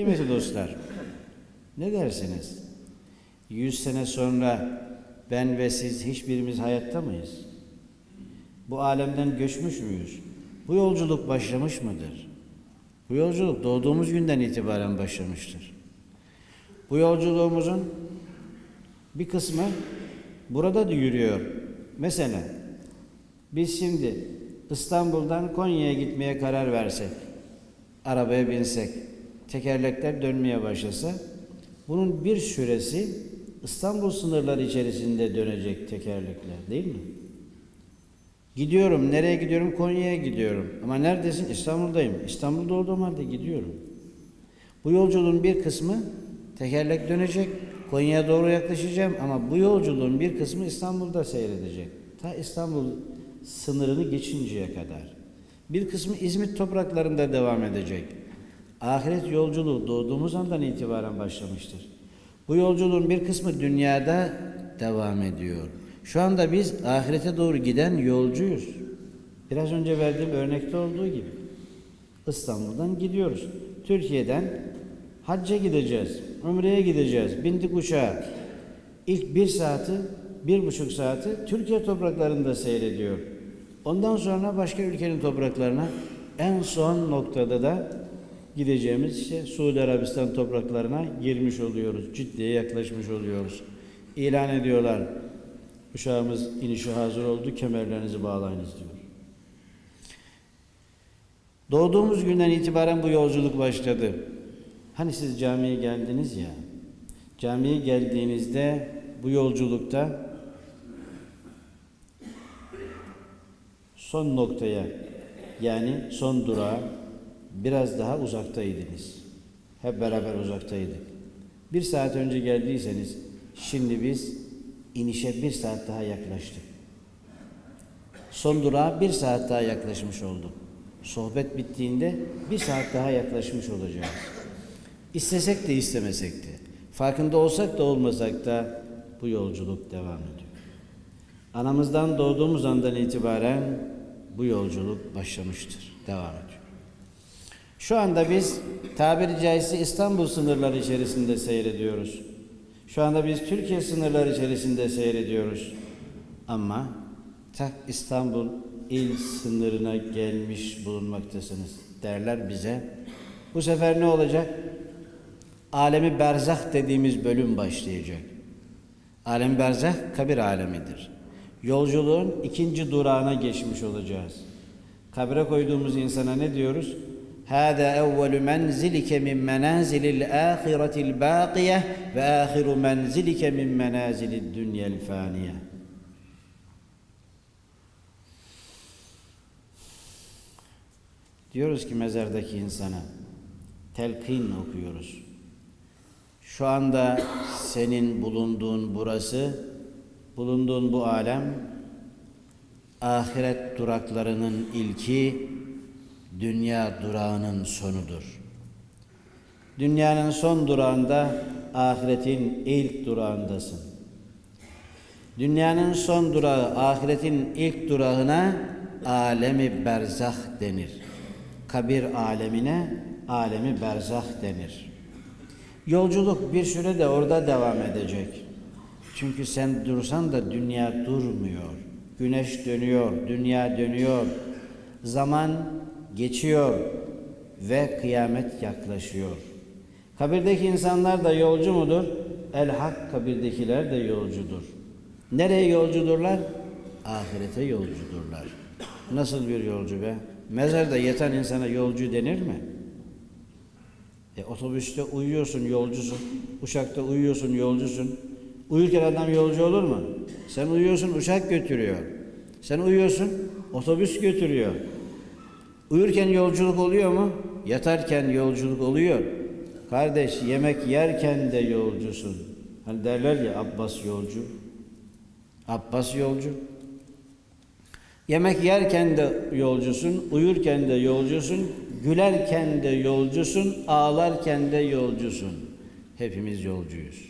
Kıymetli dostlar, ne dersiniz? Yüz sene sonra ben ve siz hiçbirimiz hayatta mıyız? Bu alemden göçmüş müyüz? Bu yolculuk başlamış mıdır? Bu yolculuk doğduğumuz günden itibaren başlamıştır. Bu yolculuğumuzun bir kısmı burada da yürüyor. Mesela biz şimdi İstanbul'dan Konya'ya gitmeye karar versek, arabaya binsek, tekerlekler dönmeye başlasa, bunun bir süresi İstanbul sınırları içerisinde dönecek tekerlekler değil mi? Gidiyorum. Nereye gidiyorum? Konya'ya gidiyorum. Ama neredesin? İstanbul'dayım. İstanbul'da olduğum halde gidiyorum. Bu yolculuğun bir kısmı tekerlek dönecek. Konya'ya doğru yaklaşacağım ama bu yolculuğun bir kısmı İstanbul'da seyredecek. Ta İstanbul sınırını geçinceye kadar. Bir kısmı İzmit topraklarında devam edecek. Ahiret yolculuğu doğduğumuz andan itibaren başlamıştır. Bu yolculuğun bir kısmı dünyada devam ediyor. Şu anda biz ahirete doğru giden yolcuyuz. Biraz önce verdiğim örnekte olduğu gibi. İstanbul'dan gidiyoruz. Türkiye'den hacca gideceğiz. Umre'ye gideceğiz. Bindik uçağa. İlk bir saati, bir buçuk saati Türkiye topraklarında seyrediyor. Ondan sonra başka ülkenin topraklarına en son noktada da gideceğimiz işte Suudi Arabistan topraklarına girmiş oluyoruz. Ciddiye yaklaşmış oluyoruz. İlan ediyorlar. Uçağımız inişi hazır oldu, kemerlerinizi bağlayınız diyor. Doğduğumuz günden itibaren bu yolculuk başladı. Hani siz camiye geldiniz ya, camiye geldiğinizde bu yolculukta son noktaya yani son durağa biraz daha uzaktaydınız. Hep beraber uzaktaydık. Bir saat önce geldiyseniz şimdi biz inişe bir saat daha yaklaştık. Son durağa bir saat daha yaklaşmış olduk. Sohbet bittiğinde bir saat daha yaklaşmış olacağız. İstesek de istemesek de, farkında olsak da olmasak da bu yolculuk devam ediyor. Anamızdan doğduğumuz andan itibaren bu yolculuk başlamıştır, devam ediyor. Şu anda biz tabiri caizse İstanbul sınırları içerisinde seyrediyoruz. Şu anda biz Türkiye sınırları içerisinde seyrediyoruz. Ama tak İstanbul il sınırına gelmiş bulunmaktasınız derler bize. Bu sefer ne olacak? Alemi berzah dediğimiz bölüm başlayacak. Alem berzah kabir alemidir. Yolculuğun ikinci durağına geçmiş olacağız. Kabre koyduğumuz insana ne diyoruz? هذا أول منزلك من منازل الآخرة الباقية وآخر منزلك من منازل الدنيا الفانية Diyoruz ki mezardaki insana telkin okuyoruz. Şu anda senin bulunduğun burası, bulunduğun bu alem ahiret duraklarının ilki, dünya durağının sonudur. Dünyanın son durağında ahiretin ilk durağındasın. Dünyanın son durağı ahiretin ilk durağına alemi berzah denir. Kabir alemine alemi berzah denir. Yolculuk bir süre de orada devam edecek. Çünkü sen dursan da dünya durmuyor. Güneş dönüyor, dünya dönüyor. Zaman geçiyor ve kıyamet yaklaşıyor. Kabirdeki insanlar da yolcu mudur? El hak kabirdekiler de yolcudur. Nereye yolcudurlar? Ahirete yolcudurlar. Nasıl bir yolcu be? Mezarda yatan insana yolcu denir mi? E, otobüste uyuyorsun yolcusun. Uçakta uyuyorsun yolcusun. Uyurken adam yolcu olur mu? Sen uyuyorsun uçak götürüyor. Sen uyuyorsun otobüs götürüyor. Uyurken yolculuk oluyor mu? Yatarken yolculuk oluyor. Kardeş yemek yerken de yolcusun. Hani derler ya Abbas yolcu. Abbas yolcu. Yemek yerken de yolcusun, uyurken de yolcusun, gülerken de yolcusun, ağlarken de yolcusun. Hepimiz yolcuyuz.